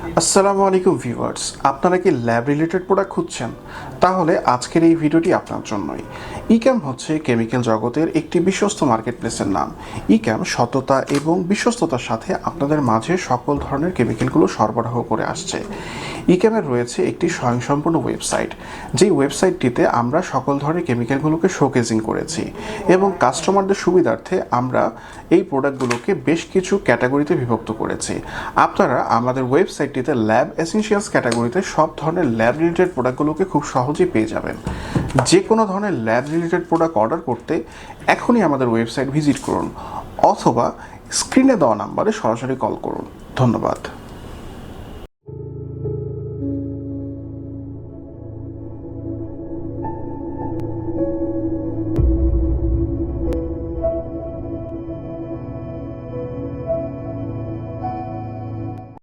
আসসালামু আলাইকুম ভিউয়ার্স, আপনারা কি ল্যাব রিলেটেড প্রোডাক্ট খুঁজছেন? তাহলে আজকের এই ভিডিওটি আপনার জন্যই। ইক্যাম হচ্ছে কেমিক্যাল জগতের একটি বিশ্বস্ত মার্কেট প্লেসের নাম। ইক্যাম সততা এবং বিশ্বস্ততার সাথে আপনাদের মাঝে সকল ধরনের কেমিক্যালগুলো সরবরাহ করে আসছে। ইক্যামের রয়েছে একটি স্বয়ংসম্পূর্ণ ওয়েবসাইট যেই ওয়েবসাইটটিতে আমরা সকল ধরনের কেমিক্যালগুলোকে শোকেজিং করেছি এবং কাস্টমারদের সুবিধার্থে আমরা এই প্রোডাক্টগুলোকে বেশ কিছু ক্যাটাগরিতে বিভক্ত করেছি। আপনারা আমাদের ওয়েবসাইটটিতে ল্যাব এসেন্সিয়ালস ক্যাটাগরিতে সব ধরনের ল্যাব রিলেটেড প্রোডাক্টগুলোকে খুব সহজেই পেয়ে যাবেন। যে কোনো ধরনের ল্যাব রিলেটেড প্রোডাক্ট অর্ডার করতে এখনই আমাদের ওয়েবসাইট ভিজিট করুন, অথবা স্ক্রিনে দেওয়া নাম্বারে সরাসরি কল করুন। ধন্যবাদ।